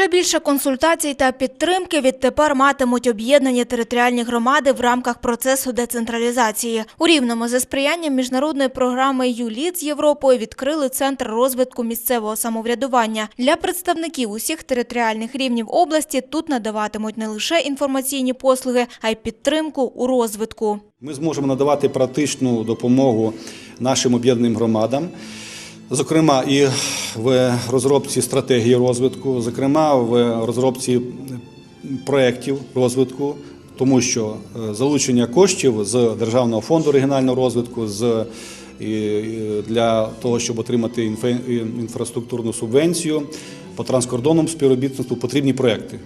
Ще більше консультацій та підтримки відтепер матимуть об'єднані територіальні громади в рамках процесу децентралізації. У Рівному за сприянням міжнародної програми ЮЛІД з Європою відкрили центр розвитку місцевого самоврядування. Для представників усіх територіальних рівнів області тут надаватимуть не лише інформаційні послуги, а й підтримку у розвитку. Ми зможемо надавати практичну допомогу нашим об'єднаним громадам, зокрема і в розробці стратегії розвитку, зокрема в розробці проєктів розвитку, тому що е, залучення коштів з Державного фонду регіонального розвитку, з для того, щоб отримати інфраструктурну субвенцію по транскордонному співробітництву потрібні проекти.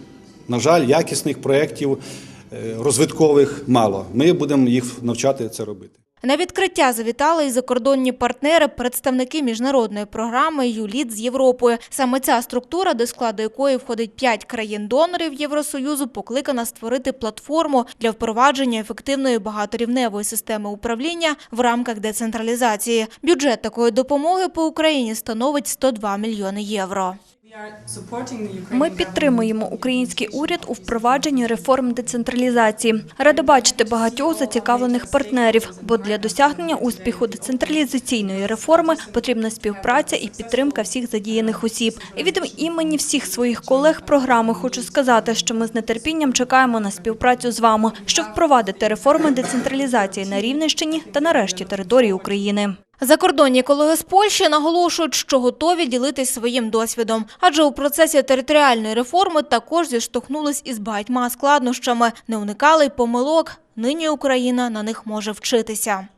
На жаль, якісних проєктів е, розвиткових мало. Ми будемо їх навчати це робити. На відкриття завітали і закордонні партнери, представники міжнародної програми ЮЛІД з Європою. Саме ця структура, до складу якої входить п'ять країн-донорів Євросоюзу, покликана створити платформу для впровадження ефективної багаторівневої системи управління в рамках децентралізації. Бюджет такої допомоги по Україні становить 102 мільйони євро. Ми підтримуємо український уряд у впровадженні реформ децентралізації. Рада бачити багатьох зацікавлених партнерів, бо для досягнення успіху децентралізаційної реформи потрібна співпраця і підтримка всіх задіяних осіб. І від імені всіх своїх колег програми хочу сказати, що ми з нетерпінням чекаємо на співпрацю з вами, щоб впровадити реформи децентралізації на Рівненщині та на решті території України. Закордонні колеги з Польщі наголошують, що готові ділитись своїм досвідом, адже у процесі територіальної реформи також зіштовхнулись із багатьма складнощами, не уникали й помилок. Нині Україна на них може вчитися.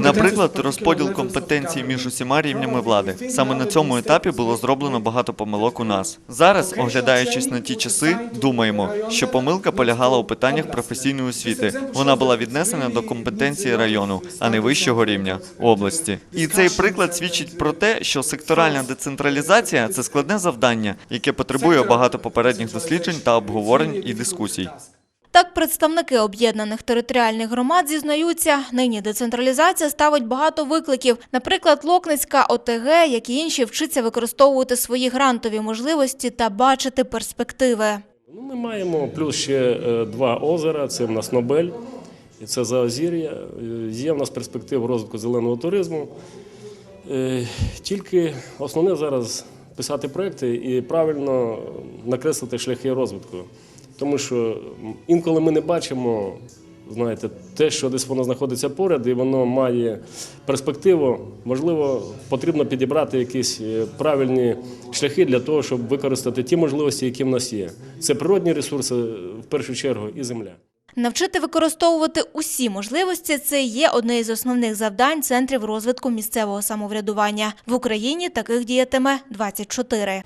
Наприклад, розподіл компетенцій між усіма рівнями влади. Саме на цьому етапі було зроблено багато помилок у нас. Зараз, оглядаючись на ті часи, думаємо, що помилка полягала у питаннях професійної освіти. Вона була віднесена до компетенції району, а не вищого рівня області. І цей приклад свідчить про те, що секторальна децентралізація це складне завдання, яке потребує багато попередніх досліджень та обговорень і дискусій. Так, представники об'єднаних територіальних громад зізнаються, нині децентралізація ставить багато викликів. Наприклад, Локницька ОТГ, як і інші, вчиться використовувати свої грантові можливості та бачити перспективи. Ну, ми маємо плюс ще е, два озера. Це в нас Нобель і це Заозір'я. Е, Є в нас перспектива розвитку зеленого туризму. Е, Тільки основне зараз писати проекти і правильно накреслити шляхи розвитку. Тому що інколи ми не бачимо, знаєте, те, що десь воно знаходиться поряд, і воно має перспективу. Можливо, потрібно підібрати якісь е, правильні шляхи для того, щоб використати ті можливості, які в нас є. Це природні ресурси в першу чергу і земля. Навчити використовувати усі можливості це є одне із основних завдань центрів розвитку місцевого самоврядування. В Україні таких діятиме 24.